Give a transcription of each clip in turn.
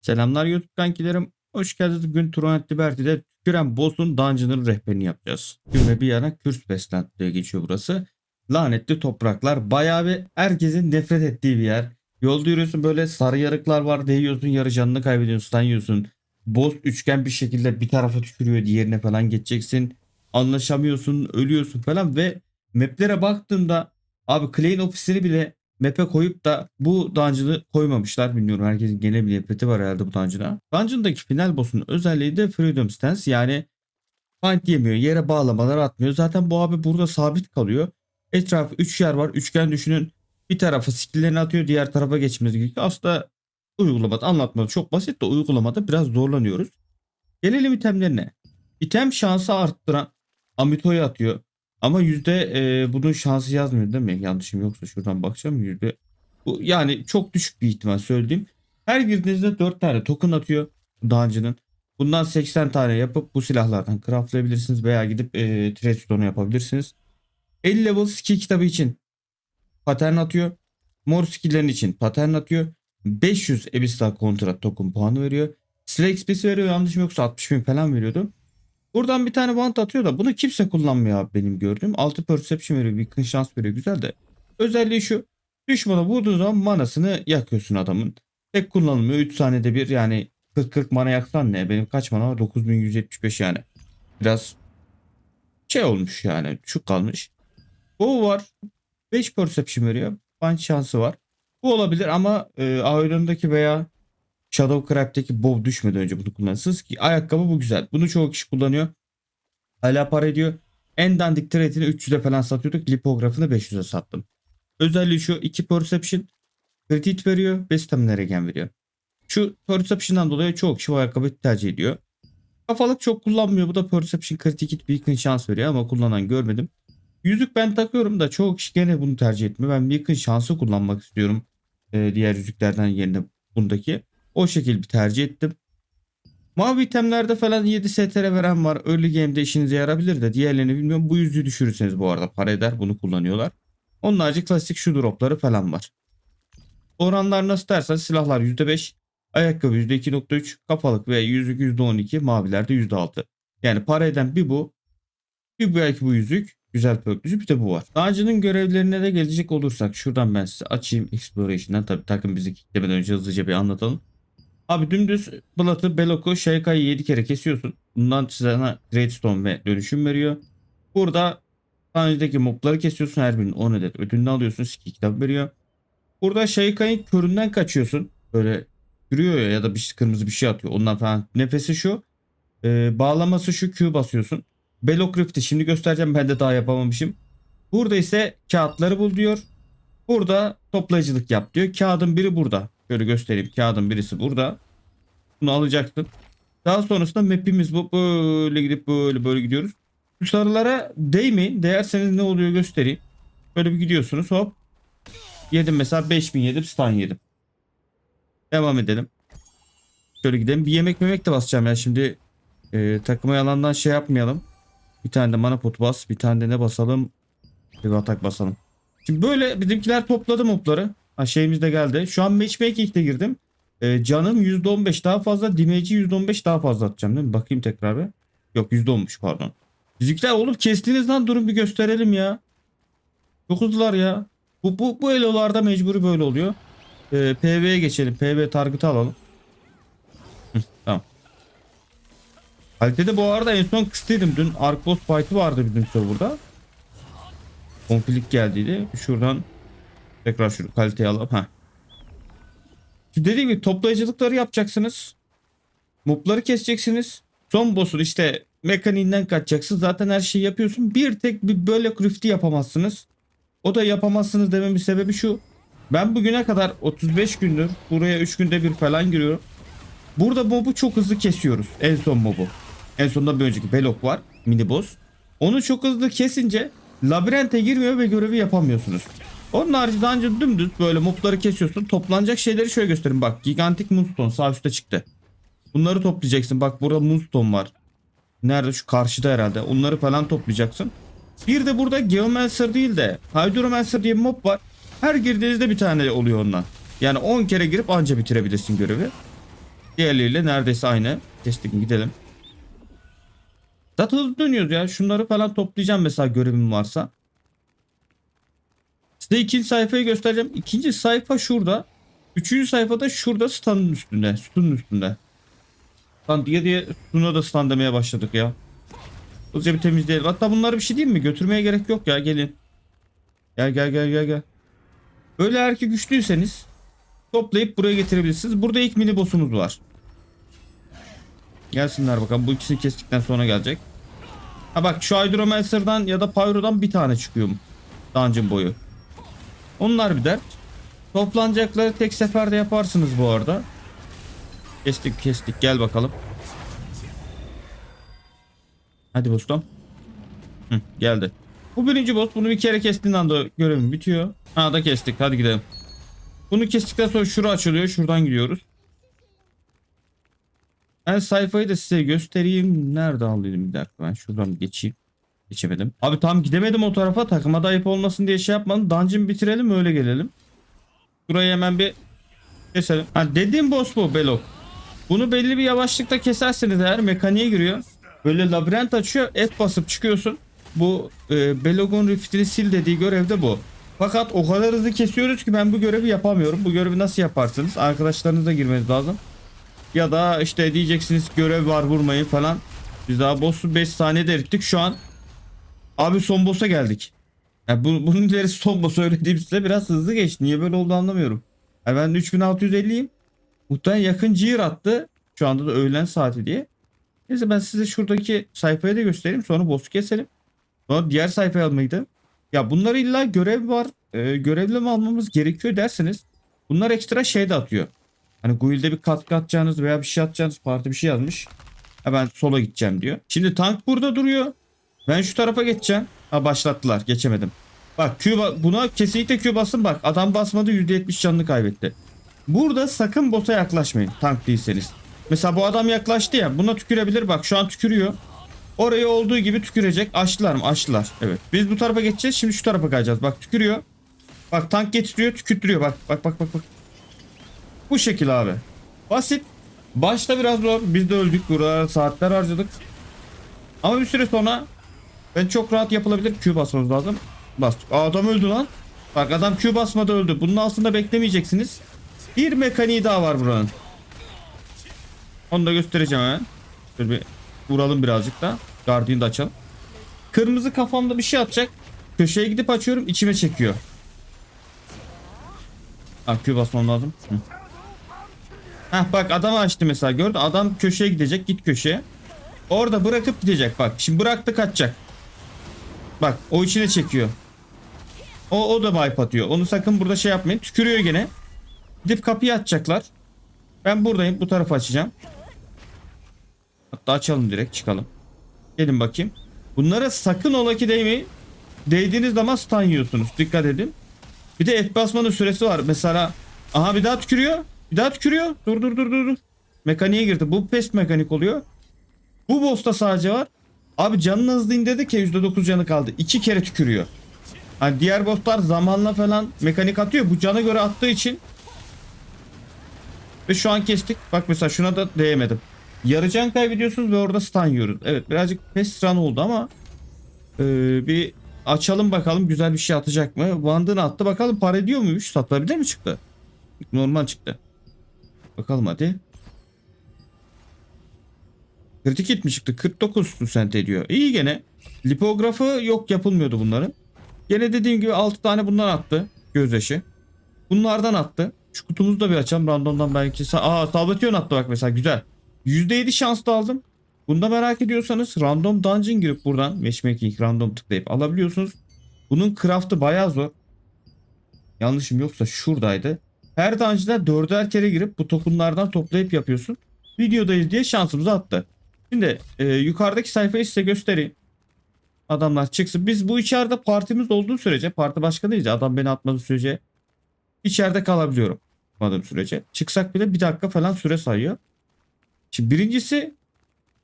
Selamlar YouTube kankilerim. Hoş geldiniz. Bugün Tronat Liberty'de tüküren boss'un dungeon'ın rehberini yapacağız. Ve bir yana Kürsbestland diye geçiyor burası. Lanetli topraklar. Bayağı bir herkesin nefret ettiği bir yer. Yolda yürüyorsun böyle sarı yarıklar var. Değiyorsun yarı canını kaybediyorsun. Stun yiyorsun. Boss üçgen bir şekilde bir tarafa tükürüyor. Diğerine falan geçeceksin. Anlaşamıyorsun. Ölüyorsun falan ve maplere baktığımda abi Clay'in ofisini bile map'e koyup da bu dungeon'ı koymamışlar. Bilmiyorum herkesin genel bir nefreti var herhalde bu dungeon'a. Dungeon'daki final boss'un özelliği de Freedom Stance yani fight yemiyor. Yere bağlamalar atmıyor. Zaten bu abi burada sabit kalıyor. Etrafı 3 yer var. Üçgen düşünün. Bir tarafı skill'lerini atıyor. Diğer tarafa geçmeniz gerekiyor. Aslında uygulamada anlatmadı çok basit de uygulamada biraz zorlanıyoruz. Gelelim itemlerine. İtem şansı arttıran Amito'yu atıyor. Ama yüzde e, bunun şansı yazmıyor değil mi? Yanlışım yoksa şuradan bakacağım yüzde. Bu yani çok düşük bir ihtimal söylediğim. Her girdiğinizde 4 tane token atıyor dungeon'ın. Bundan 80 tane yapıp bu silahlardan craftlayabilirsiniz veya gidip e, trade yapabilirsiniz. 50 level skill kitabı için patern atıyor. Mor skill'lerin için patern atıyor. 500 Abyssal kontrat token puanı veriyor. Silah XP'si veriyor yanlışım yoksa 60 bin falan veriyordu. Buradan bir tane bant atıyor da bunu kimse kullanmıyor abi benim gördüğüm. 6 perception veriyor, bir kın şans veriyor güzel de. Özelliği şu. Düşmana vurduğun zaman manasını yakıyorsun adamın. Tek kullanılmıyor. 3 saniyede bir yani 40-40 mana yaksan ne? Benim kaç mana var? 9175 yani. Biraz şey olmuş yani. Şu kalmış. Bu var. 5 perception veriyor. Punch şansı var. Bu olabilir ama e, Aeron'daki veya Shadow Crab'deki bow düşmeden önce bunu kullanırsınız ki ayakkabı bu güzel. Bunu çoğu kişi kullanıyor. Hala para ediyor. En dandik trade'ini 300'e falan satıyorduk. Lipografını 500'e sattım. Özelliği şu 2 perception crit veriyor ve stamina veriyor. Şu perception'dan dolayı çoğu kişi bu ayakkabıyı tercih ediyor. Kafalık çok kullanmıyor. Bu da perception crit hit beacon şans veriyor ama kullanan görmedim. Yüzük ben takıyorum da çoğu kişi gene bunu tercih etmiyor. Ben beacon şansı kullanmak istiyorum. Ee, diğer yüzüklerden yerine bundaki. O şekilde bir tercih ettim. Mavi itemlerde falan 7 STR veren var. Early game'de işinize yarabilir de diğerlerini bilmiyorum. Bu yüzüğü düşürürseniz bu arada para eder. Bunu kullanıyorlar. Onun harici klasik şu dropları falan var. Oranlar nasıl dersen silahlar %5, ayakkabı %2.3, kafalık ve yüzük %12, mavilerde %6. Yani para eden bir bu. Bir belki bu yüzük. Güzel pörtlücü bir de bu var. Dağcının görevlerine de gelecek olursak şuradan ben size açayım Exploration'dan. Tabi takım bizi kitlemeden önce hızlıca bir anlatalım. Abi dümdüz Blood'ı, Belok'u, Shayka'yı 7 kere kesiyorsun. Bundan sana Greatstone ve dönüşüm veriyor. Burada Tanrı'daki mobları kesiyorsun. Her birinin 10 adet ödülünü alıyorsun. Skill kitap veriyor. Burada Shayka'nın köründen kaçıyorsun. Böyle yürüyor ya ya da bir şey- kırmızı bir şey atıyor. Ondan falan. Nefesi şu. e, bağlaması şu Q basıyorsun. Belok Rift'i şimdi göstereceğim. Ben de daha yapamamışım. Burada ise kağıtları bul diyor. Burada toplayıcılık yap diyor. Kağıdın biri burada. Şöyle göstereyim. Kağıdın birisi burada. Bunu alacaksın. Daha sonrasında map'imiz bu. Böyle gidip böyle böyle gidiyoruz. Şu sarılara değmeyin. Değerseniz ne oluyor göstereyim. Böyle bir gidiyorsunuz hop. Yedim mesela 5000 yedim stun yedim. Devam edelim. Şöyle gidelim. Bir yemek memek de basacağım ya şimdi. E, takıma yalandan şey yapmayalım. Bir tane de mana potu bas. Bir tane de ne basalım? Bir atak basalım. Şimdi böyle bizimkiler topladı mobları. Ha şeyimiz de geldi. Şu an matchmaking'de girdim. Ee, canım %15 daha fazla. Damage'i %15 daha fazla atacağım değil mi? Bakayım tekrar bir. Yok %10'muş pardon. Bizimkiler oğlum kestiğiniz lan durun bir gösterelim ya. Çok hızlılar ya. Bu, bu, bu elolarda mecburi böyle oluyor. Ee, PV'ye geçelim. PV target'ı alalım. Tamam. Kalitede bu arada en son kıstıydım. Dün Ark Boss fight'ı vardı bizim serverda. Konflik geldiydi. Şuradan tekrar şu kaliteyi alalım. Şimdi dediğim gibi toplayıcılıkları yapacaksınız. Mobları keseceksiniz. Son boss'un işte mekaniğinden kaçacaksın. Zaten her şeyi yapıyorsun. Bir tek bir böyle rift'i yapamazsınız. O da yapamazsınız dememin sebebi şu. Ben bugüne kadar 35 gündür buraya 3 günde bir falan giriyorum. Burada mobu çok hızlı kesiyoruz. En son mobu. En sonunda bir önceki Belok var. Mini boss. Onu çok hızlı kesince labirente girmiyor ve görevi yapamıyorsunuz. Onun harici daha dümdüz böyle mobları kesiyorsun. Toplanacak şeyleri şöyle göstereyim. Bak gigantik moonstone sağ üstte çıktı. Bunları toplayacaksın. Bak burada moonstone var. Nerede şu karşıda herhalde. Onları falan toplayacaksın. Bir de burada Geomancer değil de Hydromancer diye bir mob var. Her girdiğinizde bir tane oluyor ondan. Yani 10 kere girip anca bitirebilirsin görevi. Diğerleriyle neredeyse aynı. Kestik gidelim. Zaten hızlı dönüyoruz ya. Şunları falan toplayacağım mesela görevim varsa. Size ikinci sayfayı göstereceğim. İkinci sayfa şurada. Üçüncü sayfada şurada standın üstünde. Sütunun üstünde. Stand diye diye sütuna da stand demeye başladık ya. Hızlıca bir temizleyelim. Hatta bunları bir şey değil mi? Götürmeye gerek yok ya. Gelin. Gel gel gel gel gel. Böyle eğer ki güçlüyseniz toplayıp buraya getirebilirsiniz. Burada ilk mini boss'umuz var. Gelsinler bakalım. Bu ikisini kestikten sonra gelecek. Ha bak şu Hydromancer'dan ya da Pyro'dan bir tane çıkıyor mu? Dungeon boyu. Onlar bir dert. Toplanacakları tek seferde yaparsınız bu arada. Kestik kestik gel bakalım. Hadi boss'um. Hı, geldi. Bu birinci boss. Bunu bir kere kestiğin anda görevim bitiyor. Ha da kestik. Hadi gidelim. Bunu kestikten sonra şura açılıyor. Şuradan gidiyoruz. Ben sayfayı da size göstereyim. Nerede aldıydım bir dakika ben şuradan geçeyim. Geçemedim. Abi tam gidemedim o tarafa takıma da ayıp olmasın diye şey yapmadım. Dungeon bitirelim öyle gelelim. Burayı hemen bir keselim. Ha dediğim boss bu Belok. Bunu belli bir yavaşlıkta keserseniz eğer mekaniğe giriyor. Böyle labirent açıyor. Et basıp çıkıyorsun. Bu e, Belog'un Rift'ini sil dediği görevde bu. Fakat o kadar hızlı kesiyoruz ki ben bu görevi yapamıyorum. Bu görevi nasıl yaparsınız? Arkadaşlarınızla girmeniz lazım. Ya da işte diyeceksiniz görev var vurmayın falan. Biz daha boss'u 5 saniyede erittik. Şu an abi son boss'a geldik. Yani bu, bunun ilerisi son boss söylediğim size biraz hızlı geçti. Niye böyle oldu anlamıyorum. Yani ben 3650'yim. Muhtemelen yakın cihir attı. Şu anda da öğlen saati diye. Neyse ben size şuradaki sayfayı da göstereyim. Sonra boss'u keselim. Sonra diğer sayfaya almaydı. Ya bunlar illa görev var. E, görevli mi almamız gerekiyor derseniz. Bunlar ekstra şey de atıyor. Hani guild'e bir katkı atacağınız veya bir şey atacağınız parti bir şey yazmış. Ha ben sola gideceğim diyor. Şimdi tank burada duruyor. Ben şu tarafa geçeceğim. Ha başlattılar. Geçemedim. Bak Q buna kesinlikle Q basın bak. Adam basmadı %70 canını kaybetti. Burada sakın bota yaklaşmayın tank değilseniz. Mesela bu adam yaklaştı ya buna tükürebilir bak şu an tükürüyor. Orayı olduğu gibi tükürecek. Açtılar mı? Açtılar. Evet. Biz bu tarafa geçeceğiz. Şimdi şu tarafa kayacağız. Bak tükürüyor. Bak tank getiriyor tükürtüyor. Bak bak bak bak bak. Bu şekil abi. Basit. Başta biraz zor. Biz de öldük. Buralara saatler harcadık. Ama bir süre sonra ben çok rahat yapılabilir. Q basmamız lazım. Bastık. Aa, adam öldü lan. Bak adam Q basmadı öldü. Bunun altında beklemeyeceksiniz. Bir mekaniği daha var buranın. Onu da göstereceğim hemen. Şöyle bir vuralım birazcık da. Guardian'ı da açalım. Kırmızı kafamda bir şey atacak. Köşeye gidip açıyorum. içime çekiyor. Ha Q basmam lazım. Hı. Heh bak adam açtı mesela gördün. Adam köşeye gidecek. Git köşeye. Orada bırakıp gidecek bak. Şimdi bıraktı kaçacak. Bak o içine çekiyor. O, o da wipe atıyor. Onu sakın burada şey yapmayın. Tükürüyor gene. Gidip kapıyı açacaklar. Ben buradayım. Bu tarafa açacağım. Hatta açalım direkt çıkalım. Gelin bakayım. Bunlara sakın ola ki değmeyin. Değdiğiniz zaman stun yiyorsunuz. Dikkat edin. Bir de et basmanın süresi var. Mesela aha bir daha tükürüyor. Bir daha tükürüyor. Dur dur dur. dur. Mekaniğe girdi. Bu pest mekanik oluyor. Bu boss'ta sadece var. Abi canını hızlı indirdik ya %9 canı kaldı. İki kere tükürüyor. Hani diğer bosslar zamanla falan mekanik atıyor. Bu cana göre attığı için ve şu an kestik. Bak mesela şuna da değemedim. Yarı can kaybediyorsunuz ve orada stun yiyoruz. Evet birazcık pes run oldu ama ee, bir açalım bakalım güzel bir şey atacak mı? Bandını attı bakalım para ediyor muymuş? Satılabilir mi çıktı? Normal çıktı. Bakalım hadi. Kritik mi çıktı? 49 sent ediyor. İyi gene. Lipografı yok yapılmıyordu bunların. Gene dediğim gibi 6 tane bundan attı. Gözyaşı. Bunlardan attı. Şu kutumuzu da bir açalım. Randomdan belki. Aa Salvation attı bak mesela güzel. %7 şans da aldım. Bunda merak ediyorsanız random dungeon girip buradan matchmaking random tıklayıp alabiliyorsunuz. Bunun craft'ı bayağı zor. Yanlışım yoksa şuradaydı. Her dungeon'da dörder kere girip bu tokenlardan toplayıp yapıyorsun. Videodayız diye şansımızı attı. Şimdi e, yukarıdaki sayfayı size göstereyim. Adamlar çıksın. Biz bu içeride partimiz olduğu sürece parti başkanıyız. Adam beni atmadığı sürece içeride kalabiliyorum. Atmadığım sürece. Çıksak bile bir dakika falan süre sayıyor. Şimdi birincisi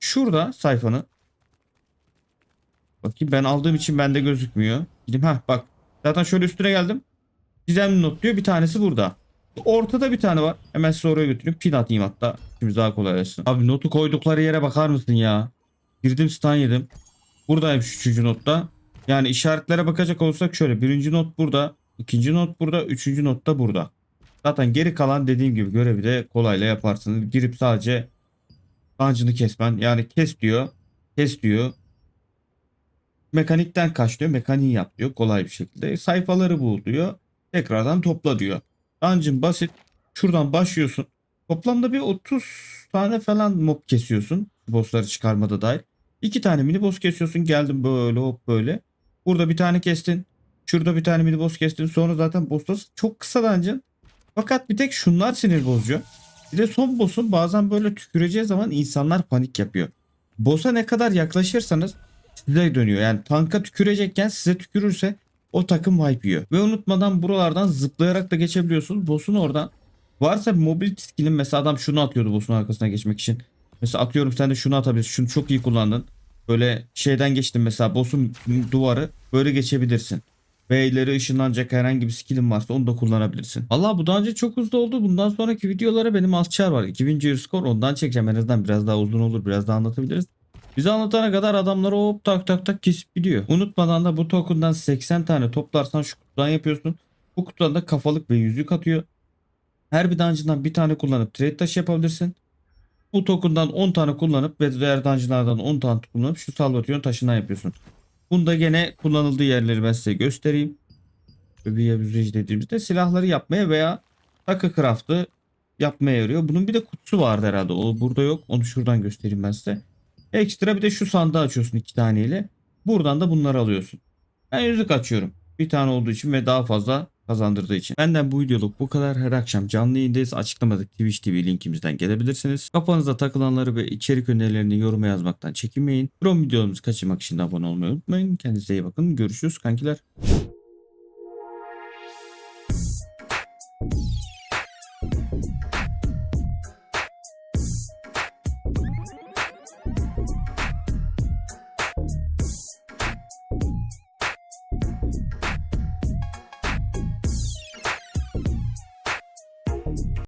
şurada sayfanın. Bakayım ben aldığım için bende gözükmüyor. Gideyim ha bak. Zaten şöyle üstüne geldim. Gizemli not diyor. Bir tanesi burada. Ortada bir tane var. Hemen size oraya götüreyim. Pin atayım hatta. Şimdi daha kolay olsun. Abi notu koydukları yere bakar mısın ya? Girdim stun yedim. Buradaymış üçüncü notta. Yani işaretlere bakacak olursak şöyle. Birinci not burada. ikinci not burada. Üçüncü not da burada. Zaten geri kalan dediğim gibi görevi de kolayla yaparsınız. Girip sadece Dungeon'ı kesmen. Yani kes diyor. Kes diyor. Mekanikten kaç diyor. Mekaniği yap diyor. Kolay bir şekilde. Sayfaları bul diyor. Tekrardan topla diyor. Dungeon basit. Şuradan başlıyorsun. Toplamda bir 30 tane falan mob kesiyorsun. Bossları çıkarmada dair. İki tane mini boss kesiyorsun. Geldin böyle hop böyle. Burada bir tane kestin. Şurada bir tane mini boss kestin. Sonra zaten bosslar çok kısa dungeon. Fakat bir tek şunlar sinir bozucu. Bir de son boss'un bazen böyle tüküreceği zaman insanlar panik yapıyor. Boss'a ne kadar yaklaşırsanız size dönüyor. Yani tanka tükürecekken size tükürürse o takım wipe yiyor. Ve unutmadan buralardan zıplayarak da geçebiliyorsunuz. Boss'un oradan varsa mobility skill'in mesela adam şunu atıyordu boss'un arkasına geçmek için. Mesela atıyorum sen de şunu atabilirsin. Şunu çok iyi kullandın. Böyle şeyden geçtin mesela boss'un duvarı böyle geçebilirsin. Ve ileri ışınlanacak herhangi bir skill'in varsa onu da kullanabilirsin. Allah bu daha önce çok hızlı oldu. Bundan sonraki videolara benim alt var. 2000 year score ondan çekeceğim. En azından biraz daha uzun olur. Biraz daha anlatabiliriz. Bize anlatana kadar adamları hop tak tak tak kesip gidiyor. Unutmadan da bu token'dan 80 tane toplarsan şu kutudan yapıyorsun. Bu kutudan da kafalık ve yüzük atıyor. Her bir dungeon'dan bir tane kullanıp trade taşı yapabilirsin. Bu token'dan 10 tane kullanıp ve diğer dungeon'lardan 10 tane kullanıp şu salvatyon taşından yapıyorsun. Bunda gene kullanıldığı yerleri ben size göstereyim. Bir yüzücü dediğimizde silahları yapmaya veya takı craft'ı yapmaya yarıyor. Bunun bir de kutusu vardı herhalde. O burada yok. Onu şuradan göstereyim ben size. Ekstra bir de şu sandığı açıyorsun iki taneyle. Buradan da bunları alıyorsun. Ben yüzük açıyorum. Bir tane olduğu için ve daha fazla kazandırdığı için. Benden bu videoluk bu kadar. Her akşam canlı yayındayız. Açıklamadaki Twitch TV linkimizden gelebilirsiniz. Kafanızda takılanları ve içerik önerilerini yoruma yazmaktan çekinmeyin. Chrome videolarımızı kaçırmak için de abone olmayı unutmayın. Kendinize iyi bakın. Görüşürüz kankiler.